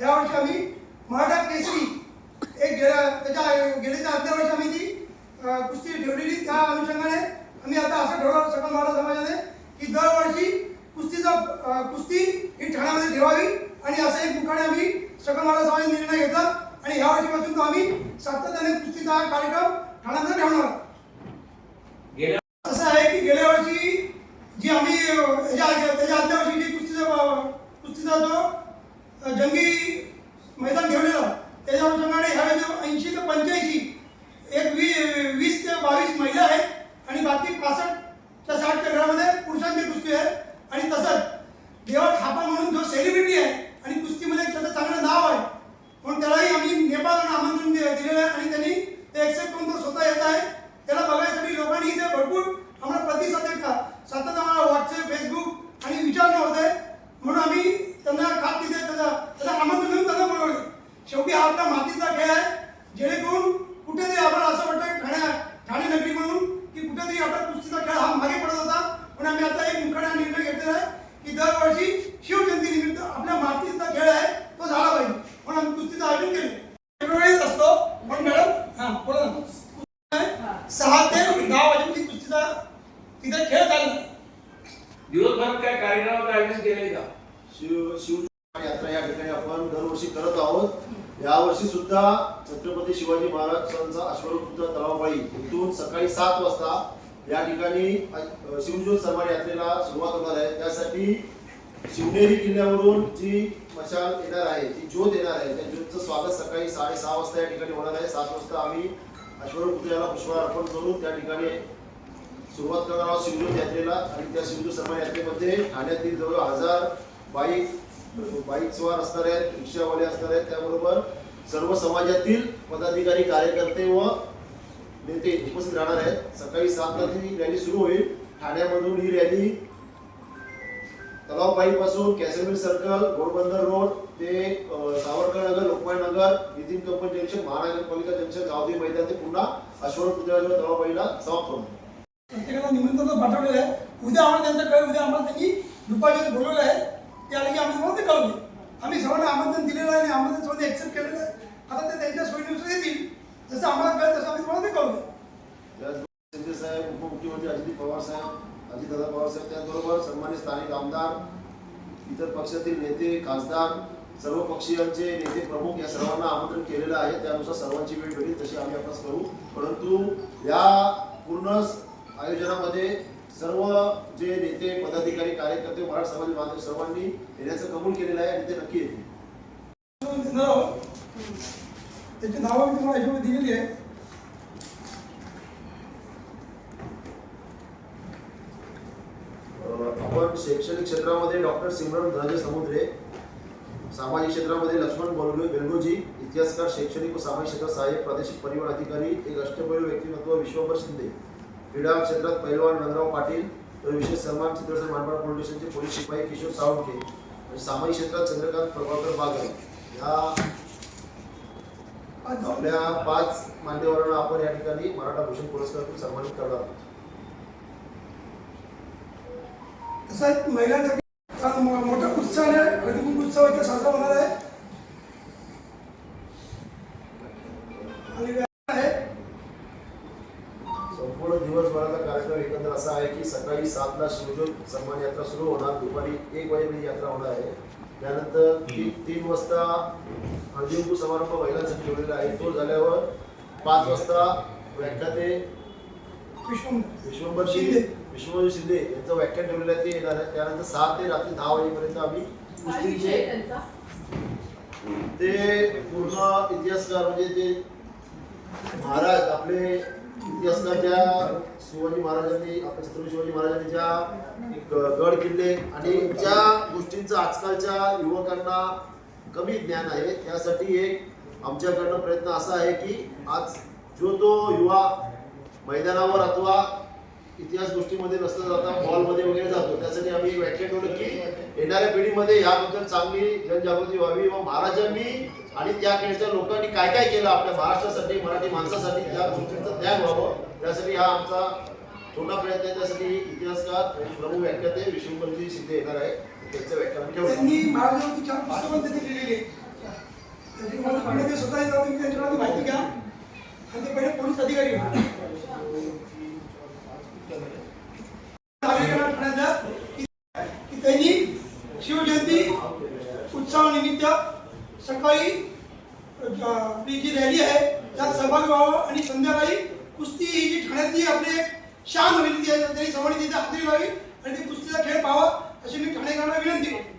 यावर्षी आम्ही मराठा केसरी एक गेल्या त्याच्या गेल्याच्या आदल्या वर्षी आम्ही ती कुस्ती ठेवलेली त्या अनुषंगाने आम्ही आता असं ठरवलं सकल मराठा समाजाने की दरवर्षी कुस्तीचा कुस्ती ही ठाण्यामध्ये ठेवावी आणि असं एक मुखाने आम्ही सकल मराठा समाजाने निर्णय घेतला आणि ह्या वर्षीपासून तो आम्ही सातत्याने कुस्तीचा कार्यक्रम ठाण्यामध्ये ठेवणार असं आहे की गेल्या वर्षी जी आम्ही त्याच्या आदल्या वर्षी जी कुस्तीचा कुस्तीचा जो जंगी मैदान ठेवलेलं त्याच्या अनुषंगाने ह्यावेळी ऐंशी ते पंच्याऐंशी एक वी वीस ते बावीस महिला आहेत आणि बाकी पासष्टच्या साठ घरामध्ये पुरुषांची कुस्ती आहे. आणि तसंच देवा थापा म्हणून जो सेलिब्रिटी आहे आणि कुस्तीमध्ये त्याचं चांगलं नाव आहे म्हणून त्यालाही आम्ही नेपाळला आमंत्रण दिलेलं आहे आणि त्यांनी ते एक्सेप्ट करून तो स्वतः येत आहे. त्याला बघायसाठी लोकांनी इथे भरपूर आम्हाला प्रतिसाद देत का सतत आम्हाला व्हॉट्सअप फेसबुक आणि विचारणं होत आहे म्हणून आम्ही त्यांना खात तिथे त्याचा त्याला आमंत्रण देऊन त्यांना बोलवले शेवटी हा आपला मातीचा खेळ आहे जेणेकरून कुठेतरी आम्हाला असं वाटतं ठाण्या ठाणे नगरी म्हणून की कुठेतरी आपला कुस्तीचा खेळ हा मागे पडत होता पण आम्ही आता एक मुखाने हा निर्णय घेतलेला आहे की दरवर्षी शिवजयंती निमित्त आपल्या मातीचा खेळ आहे तो झाला पाहिजे म्हणून आम्ही कुस्तीचं आयोजन केलं फेब्रुवारीत असतो पण मॅडम हां बोला ना सहा ते दहा वाजेपर्यंत कुस्तीचा तिथे खेळ चालला दिवसभरात काय कार्यक्रमाचं आयोजन केलंय का शिव शिव यात्रा या ठिकाणी आपण दरवर्षी करत आहोत यावर्षी सुद्धा छत्रपती शिवाजी महाराजांचा अश्वरूप तलावबाई इथून सकाळी सात वाजता या ठिकाणी शिवज्योत सन्मान यात्रेला सुरुवात होणार आहे. त्यासाठी शिवनेरी किल्ल्यावरून जी मशाल येणार आहे जी ज्योत येणार आहे त्या ज्योतचं स्वागत सकाळी साडेसहा वाजता या ठिकाणी होणार आहे. सात वाजता आम्ही अश्वरूप पुष्पहार अर्पण करून त्या ठिकाणी सुरुवात करणार आहोत शिवज्योत यात्रेला. आणि त्या शिवज्योत सन्मान यात्रेमध्ये ठाण्यातील जवळ हजार बाईक बाईक स्वार असणार आहेत रिक्षावाले असणार आहेत. त्याबरोबर सर्व समाजातील पदाधिकारी कार्यकर्ते व नेते उपस्थित राहणार आहेत. सकाळी सातला ती रॅली सुरू होईल. ठाण्यामधून ही रॅली तलावबाईपासून कॅसेमिर सर्कल घोडबंदर रोड ते सावरकर नगर लोकमान्य नगर नितीन कंपनी जंक्शन महानगरपालिका जंक्शन गावदेवी मैदान ते पुन्हा अश्वर पुतळ्याजवळ तलावबाईला समाप्त होणार प्रत्येकाला निमंत्रण पाठवलेलं आहे. उद्या आम्हाला त्यांचं कळ उद्या आम्हाला त्यांनी दुपारी बोलवलं आहे. ते की आम्ही तुम्हाला ते कळवले आम्ही सर्वांना आमंत्रण दिलेलं आहे आणि आमंत्रण सर्वांनी ऍक्सेप्ट केलेलं आहे. आता ते त्यांच्या सोयीनुसार येतील. जसं आम्हाला कळलं तसं आम्ही तुम्हाला ते कळवलं शिंदे साहेब उपमुख्यमंत्री अजित पवार साहेब अजितदादा पवार साहेब त्याचबरोबर सन्मानित स्थानिक आमदार इतर पक्षातील नेते खासदार सर्व पक्षीयांचे नेते प्रमुख या सर्वांना आमंत्रण केलेलं आहे. त्यानुसार सर्वांची वेळ भेटेल तशी आम्ही अभ्यास करू. परंतु या पूर्ण आयोजनामध्ये सर्व जे नेते पदाधिकारी कार्यकर्ते मराठा समाज बांधव सर्वांनी येण्याचं कबूल केलेलं आहे आणि ते नक्की येतील. त्याची नावं मी तुम्हाला याच्यामध्ये दिलेली आहे आपण शैक्षणिक क्षेत्रामध्ये डॉक्टर सिमरन धनंजय समुद्रे सामाजिक क्षेत्रामध्ये लक्ष्मण बोलगे बेलगोजी इतिहासकार शैक्षणिक व सामाजिक क्षेत्रात सहाय्यक प्रादेशिक परिवहन अधिकारी एक अष्टपैलू व्यक्तिमत्व विश्वभर शिंदे. क्रीडा क्षेत्रात पैलवान नंदराव पाटील तर विशेष सन्मान चित्रसेन मानपाड फाउंडेशनचे पोलीस शिपाई किशोर सावंके आणि सामाजिक क्षेत्रात चंद्रकांत प्रभाकर बागल. ह्या आपल्या पाच मान्यवरांना आपण या ठिकाणी मराठा भूषण पुरस्कारातून सन्मानित करणार आहोत. तसं आहे, महिलांसाठी फार मो- मोठ्या उत्साहाने हळदीकुंकू उत्सव इथे साजरा होणार आहे. आहे. संपूर्ण दिवसभराचा कार्यक्रम एकंदर असा आहे की सकाळी सातला शिवज्योत सन्मान यात्रा सुरू होणार. दुपारी एक वाजेपर्यंत यात्रा होणार आहे. त्यानंतर तीन तीन वाजता हळदीकुंकू समारंभ महिलांसाठी ठेवलेला आहे. तो झाल्यावर पाच वाजता व्याख्याते विश्वम विश्वंभर. शिंदे. शिंदे. विश्वंभर शिंदे यांचं व्याख्यान ठेवलेलं आहे. ते येणार आहे. त्यानंतर सहा ते रात्री दहा वाजेपर्यंत आम्ही कुस्तीचे ते पूर्ण इतिहासकार म्हणजे ते महाराज आपले इतिहासकार ज्या शिवाजी महाराजांनी आपल्या छत्रपती शिवाजी महाराजांनी ज्या गड किल्ले आणि ज्या गोष्टींचं आजकालच्या युवकांना कमी ज्ञान आहे त्यासाठी एक आमच्याकडनं प्रयत्न असा आहे की आज जो तो युवा मैदानावर अथवा इतिहास गोष्टीमध्ये नसता जाता हॉलमध्ये वगैरे जातो त्यासाठी आम्ही व्याख्या ठेवलं की येणाऱ्या पिढीमध्ये याबद्दल चांगली जनजागृती व्हावी व महाराजांनी आणि त्या खेळच्या लोकांनी काय काय केलं आपल्या महाराष्ट्रासाठी मराठी माणसासाठी त्या गोष्टींचं ज्ञान व्हावं. त्यासाठी हा आमचा छोटा प्रयत्न आहे. त्यासाठी इतिहासकार आणि प्रमुख व्याख्याते विष्णुपंजी शिंदे येणार आहे त्यांचं व्याख्यान ठेवलं त्यांनी महाराजांची चार पुस्तकं लिहिलेली ते स्वतः तुम्ही त्यांच्याकडे माहिती घ्या. आणि ते पहिले पोलीस अधिकारी नागरिकांना की त्यांनी शिवजयंती उत्सवानिमित्त सकाळी आपली जी रॅली आहे त्यात सहभागी व्हावा आणि संध्याकाळी कुस्ती ही जी ठाण्यातली आपली एक शान होईल ती त्यांनी सवणी तिथे हातरी लावी आणि ती कुस्तीचा खेळ पाहावा अशी मी ठाणेकरांना विनंती करतो.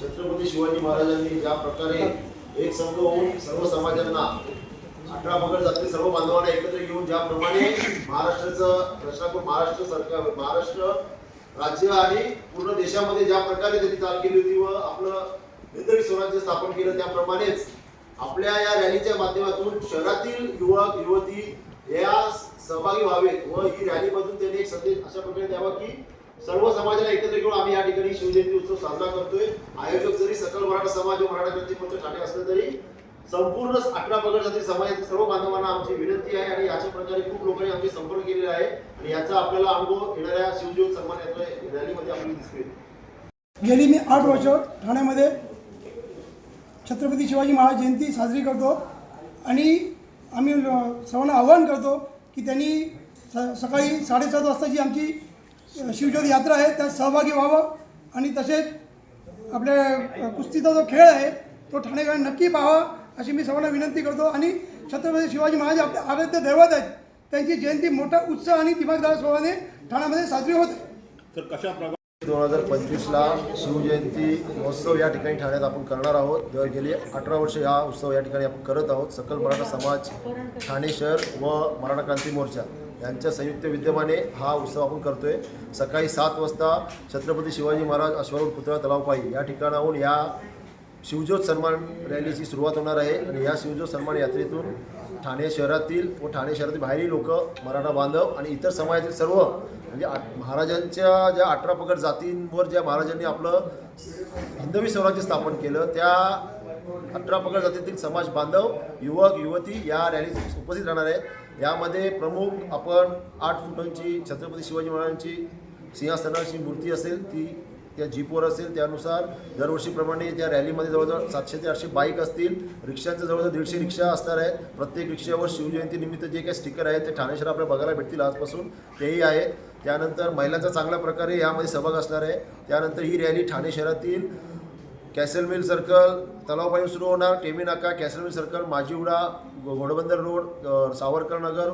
छत्रपती शिवाजी महाराजांनी ज्या प्रकारे एक संघ होऊन सर्व समाजांना अठरा पगड जाते सर्व बांधवांना एकत्र घेऊन ज्याप्रमाणे महाराष्ट्राचं रचना करून महाराष्ट्र सरकार महाराष्ट्र राज्य आणि पूर्ण देशामध्ये ज्या प्रकारे त्यांनी चाल केली होती व आपलं हिंदवी स्वराज्य स्थापन केलं त्याप्रमाणेच आपल्या या रॅलीच्या माध्यमातून शहरातील युवक युवती या सहभागी व्हावेत व ही रॅलीमधून त्यांनी एक संदेश अशा प्रकारे द्यावा की सर्व समाजाला एकत्र घेऊन आम्ही या ठिकाणी शिवजयंती उत्सव साजरा करतोय. आयोजक जरी सकल मराठा समाज व मराठा क्रांती मोर्चा ठाणे असलं तरी संपूर्ण अकरा पगड जाती समाजातील सर्व बांधवांना आमची विनंती आहे आणि अशा प्रकारे खूप लोकांनी आमचे संपर्क केलेले आहे. आणि याचा आपल्याला अनुभव येणाऱ्या शिवजीव सन्मान यात्रा रॅलीमध्ये आपल्याला दिसतील गेली मी आठ वर्ष ठाण्यामध्ये छत्रपती शिवाजी महाराज जयंती साजरी करतो आणि आम्ही सर्वांना आवाहन करतो की त्यांनी स सकाळी साडेसात वाजताची आमची शिवज्योत यात्रा आहे त्यात सहभागी व्हावं आणि तसेच आपल्या कुस्तीचा जो खेळ आहे तो ठाणेकर नक्की पाहावा. अशी मी सर्वांना विनंती करतो. आणि छत्रपती शिवाजी महाराज आपले आराध्य दैवत आहेत. त्यांची जयंती मोठा उत्साह आणि दिमागदार सोहळ्याने ठाण्यामध्ये साजरी होते दोन हजार पंचवीसला शिवजयंती महोत्सव या ठिकाणी ठाण्यात आपण करणार आहोत. गेली अठरा वर्ष हा उत्सव या ठिकाणी आपण करत आहोत. सकल मराठा समाज ठाणे शहर व मराठा क्रांती मोर्चा यांच्या संयुक्त विद्यमाने हा उत्सव आपण करतोय. सकाळी सात वाजता छत्रपती शिवाजी महाराज अश्वारूढ पुतळा तलावपाई या ठिकाणाहून या शिवज्योत सन्मान रॅलीची सुरुवात होणार आहे. आणि या शिवज्योत सन्मान यात्रेतून ठाणे शहरातील व ठाणे शहरातील बाहेरील लोक मराठा बांधव आणि इतर समाजातील सर्व म्हणजे आठ- महाराजांच्या ज्या अठरा पगड जातींवर ज्या महाराजांनी आपलं हिंदवी स्वराज्य स्थापन केलं त्या अठरा पगड जातीतील समाज बांधव युवक युवती या रॅलीत उपस्थित राहणार आहेत. यामध्ये प्रमुख आपण आठ फुटांची छत्रपती शिवाजी महाराजांची सिंहासनाची मूर्ती असेल ती त्या जीपवर असेल त्यानुसार दरवर्षीप्रमाणे त्या रॅलीमध्ये जवळजवळ सातशे ते आठशे बाईक असतील. रिक्षांचं जवळजवळ दीडशे रिक्षा असणार आहेत. प्रत्येक रिक्षावर शिवजयंतीनिमित्त जे काही स्टिकर आहेत ते ठाणे शहर आपल्याला बघायला भेटतील आजपासून. तेही आहेत त्यानंतर महिलांचा चांगल्या प्रकारे यामध्ये सहभाग असणार आहे. त्यानंतर ही रॅली ठाणे शहरातील कॅसल मिल सर्कल तलावपासून सुरू होणार. Temi Naka castle mill circle Majiwada Ghodbunder road Savarkar Nagar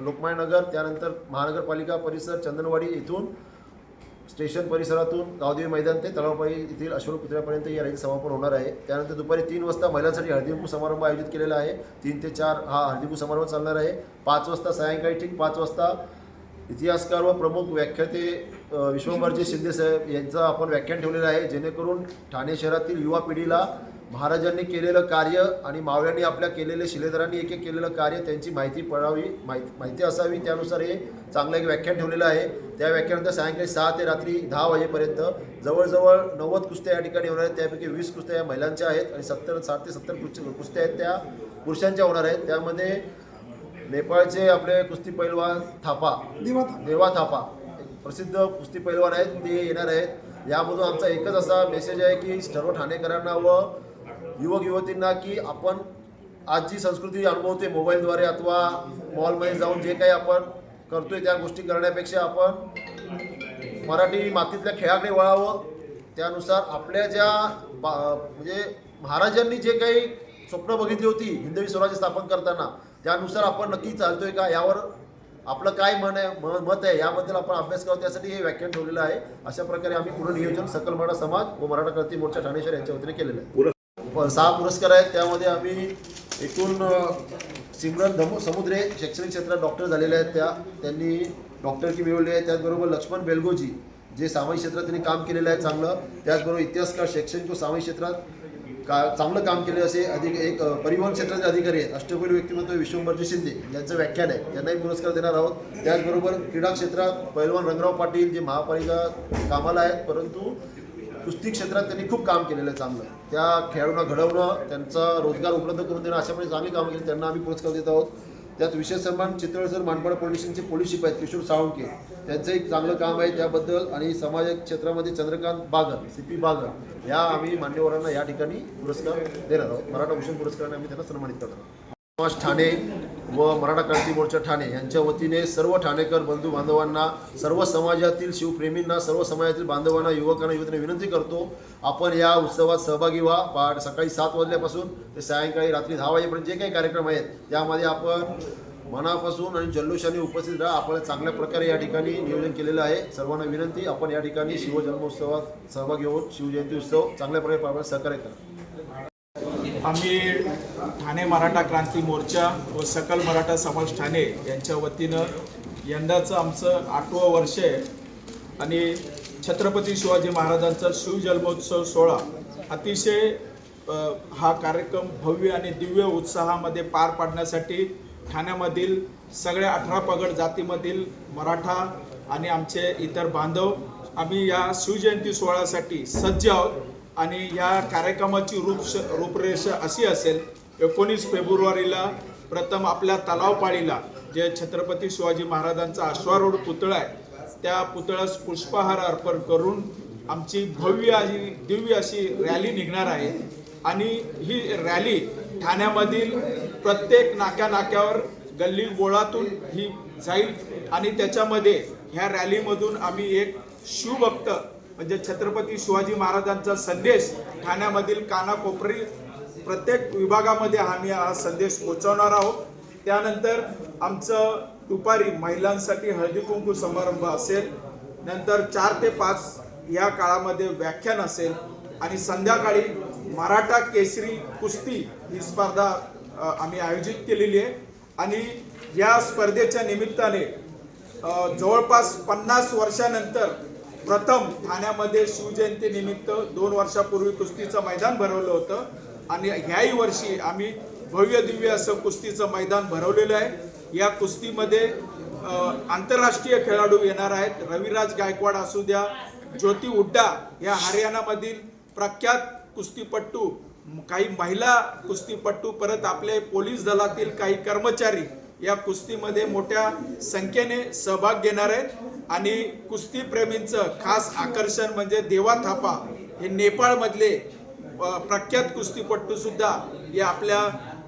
Lokmanya Nagar त्यानंतर महानगरपालिका परिसर चंदनवाडी येथून स्टेशन परिसरातून गावदेवी मैदान ते तलावपाई येथील अश्वरूप पुतळ्यापर्यंत या रॅलीचं समापन होणार आहे. त्यानंतर दुपारी तीन वाजता महिलांसाठी हळदीकुंकू समारंभ आयोजित केलेला आहे. तीन ते चार हा हळदीकुंकू समारंभ चालणार आहे. पाच वाजता सायंकाळी ठीक पाच वाजता इतिहासकार व प्रमुख व्याख्याते अ, विश्वंभरजी शिंदे साहेब यांचं आपण व्याख्यान ठेवलेलं आहे. जेणेकरून ठाणे शहरातील युवा पिढीला महाराजांनी केलेलं कार्य आणि मावळ्यांनी आपल्या केलेले शिलेदारांनी एक एक केलेलं कार्य त्यांची माहिती पडावी माहिती माहिती असावी. त्यानुसार हे चांगलं एक व्याख्यान ठेवलेलं आहे. त्या व्याख्यानंतर सायंकाळी सहा ते रात्री दहा वाजेपर्यंत जवळजवळ नव्वद कुस्त्या या ठिकाणी होणार आहेत. त्यापैकी वीस कुस्त्या या महिलांच्या आहेत आणि सत्तर साठ ते सत्तर कुस्त्या कुस्त्या आहेत त्या पुरुषांच्या होणार आहेत. त्यामध्ये नेपाळचे आपले कुस्ती पैलवान थापा देवा थापा. प्रसिद्ध कुस्ती पैलवान आहेत. ते येणार आहेत. यामधून आमचा एकच असा मेसेज आहे की सर्व ठाणेकरांना व युवक युवतींना की आपण आज जी संस्कृती अनुभवते मोबाईलद्वारे अथवा मॉलमध्ये जाऊन जे काही आपण करतोय त्या गोष्टी करण्यापेक्षा आपण मराठी मातीतल्या खेळाकडे वळावं. त्यानुसार आपल्या ज्या बा म्हणजे महाराजांनी जे काही स्वप्न बघितली होती हिंदवी स्वराज्य स्थापन करताना त्यानुसार आपण नक्की चालतोय का? यावर आपलं काय मन आहे म- मत आहे? याबद्दल आपण अभ्यास करतो त्यासाठी हे व्याख्यान ठेवलेलं आहे. अशा प्रकारे आम्ही पुढे नियोजन सकल मराठा समाज व मराठा क्रांती मोर्चा ठाणेश्वर यांच्या वतीने केलेलं आहे. सहा पुरस्कार आहेत. त्यामध्ये आम्ही एकूण सिमरन धमो समुद्रे शैक्षणिक क्षेत्रात डॉक्टर झालेल्या आहेत. त्या त्यांनी डॉक्टरकी मिळवली आहे. त्याचबरोबर लक्ष्मण बेलगोजी जे सामाजिक क्षेत्रात त्यांनी काम केलेलं आहे चांगलं. त्याचबरोबर इतिहासकार शैक्षणिक व सामाजिक क्षेत्रात का चांगलं काम केले असे अधिक एक परिवहन क्षेत्राचे अधिकारी आहेत. अष्टपैलू व्यक्तिमत्व विश्वंभरजी शिंदे यांचं व्याख्यान आहे. त्यांनाही पुरस्कार देणार आहोत. त्याचबरोबर क्रीडा क्षेत्रात पैलवान रंगराव पाटील जे महापालिका कामाला आहेत. परंतु कुस्ती क्षेत्रात त्यांनी खूप काम केलेलं आहे चांगलं. त्या खेळाडूंना घडवणं त्यांचा रोजगार उपलब्ध करून देणं अशाप्रकारे चांगली कामं केली. त्यांना आम्ही पुरस्कार देत आहोत. त्यात विशेष सन्मान चितळसर मानपाडा पोलीस स्टेशनचे पोलीस शिपाई आहेत किशोर साळुंके त्यांचं एक चांगलं काम आहे त्याबद्दल आणि समाज क्षेत्रामध्ये चंद्रकांत बागर सी पी बागर या आम्ही मान्यवरांना या ठिकाणी पुरस्कार देणार आहोत. मराठा भूषण पुरस्काराने आम्ही त्यांना सन्मानित करणार आहोत. समाज ठाणे व मराठा क्रांती मोर्चा ठाणे यांच्या वतीने सर्व ठाणेकर बंधू बांधवांना सर्व समाजातील शिवप्रेमींना सर्व समाजातील बांधवांना युवकांना युवतींना विनंती करतो आपण या उत्सवात सहभागी व्हा. पहाट सकाळी सात वाजल्यापासून ते सायंकाळी रात्री दहा वाजेपर्यंत जे काही कार्यक्रम आहेत त्यामध्ये आपण मनापासून आणि जल्लोषाने उपस्थित राहा. आपण चांगल्या प्रकारे या ठिकाणी नियोजन केलेलं आहे. सर्वांना विनंती आपण या ठिकाणी शिवजन्मोत्सवात सहभागी होऊन शिवजयंती उत्सव चांगल्या प्रकारे सहकार्य करा. आम्ही ठाणे मराठा क्रांती मोर्चा व सकल मराठा समाज ठाणे यांच्या वतीनं यंदाचं आमचं आठवं वर्ष आहे. आणि छत्रपती शिवाजी महाराजांचा शिवजन्मोत्सव सोहळा अतिशय हा कार्यक्रम भव्य आणि दिव्य उत्साहामध्ये पार पाडण्यासाठी ठाण्यामधील सगळ्या अठरा पगड जातीमधील मराठा आणि आमचे इतर बांधव आम्ही या शिवजयंती सोहळ्यासाठी सज्ज आहोत. आणि या कार्यक्रमाची रूप रूपरेषा अशी असेल एकोणीस फेब्रुवारीला प्रथम आपल्या तलावपाळीला जे छत्रपती शिवाजी महाराजांचा अश्वारूढ पुतळा आहे त्या पुतळ्यास पुष्पहार अर्पण करून आमची भव्य आणि दिव्य अशी रॅली निघणार आहे. आणि ही रॅली ठाण्यामधील प्रत्येक नाक्या नाक्यावर गल्ली बोळातून ही जाईल आणि त्याच्यामध्ये ह्या रॅलीमधून आम्ही एक शिवभक्त म्हणजे छत्रपती शिवाजी महाराजांचा संदेश ठाण्यामधील कानाकोपरी प्रत्येक विभागामध्ये आम्ही हा संदेश पोचवणार आहोत. त्यानंतर आमचं दुपारी महिलांसाठी हळदी कुंकू समारंभ असेल. नंतर चार ते पाच या काळामध्ये व्याख्यान असेल. आणि संध्याकाळी मराठा केसरी कुस्ती ही स्पर्धा आम्ही आयोजित केलेली आहे. आणि या स्पर्धेच्या निमित्ताने जवळपास पन्नास वर्षानंतर प्रथम ठाण्यामध्ये शिवजयंती निमित्त दोन वर्षापूर्वी कुस्तीचं मैदान भरवलं होतं. आणि ह्याही वर्षी आम्ही भव्य दिव्य असं कुस्तीचं मैदान भरवलेलं आहे. या कुस्तीमध्ये आंतरराष्ट्रीय खेळाडू येणार आहेत. रविराज गायकवाड असू द्या ज्योती हुड्डा या हरियाणामधील प्रख्यात कुस्तीपट्टू काही महिला कुस्तीपट्टू परत आपले पोलीस दलातील काही कर्मचारी या कुस्तीमध्ये मोठ्या संख्येने सहभाग घेणार आहेत. आणि कुस्ती प्रेमींचं खास आकर्षण म्हणजे देवा थापा हे नेपाळमधले प्रख्यात कुस्तीपट्टू सुद्धा या आपल्या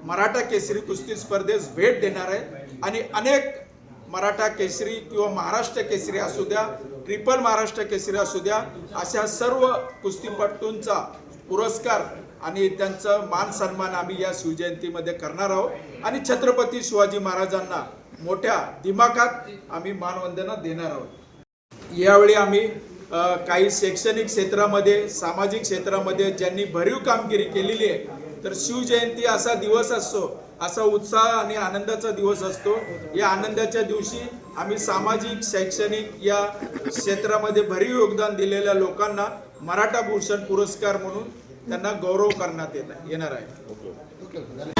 मराठा केसरी कुस्ती स्पर्धेस भेट देणार आहेत. आणि अनेक मराठा केसरी किंवा महाराष्ट्र केसरी असू द्या ट्रिपल महाराष्ट्र केसरी असू द्या अशा सर्व कुस्तीपट्टूंचा पुरस्कार आणि त्यांचं मान सन्मान आम्ही या शिवजयंतीमध्ये करणार आहोत. आणि छत्रपती शिवाजी महाराजांना मोठ्या दिमाखात आम्ही मानवंदना देणार आहोत. यावेळी आम्ही काही शैक्षणिक क्षेत्रामध्ये सामाजिक क्षेत्रामध्ये ज्यांनी भरीव कामगिरी केलेली आहे तर शिवजयंती असा दिवस असतो असा उत्साह आणि आनंदाचा दिवस असतो. या आनंदाच्या दिवशी आम्ही सामाजिक शैक्षणिक या क्षेत्रामध्ये भरीव योगदान दिलेल्या लोकांना मराठा भूषण पुरस्कार म्हणून त्यांना गौरव करण्यात येणार आहे.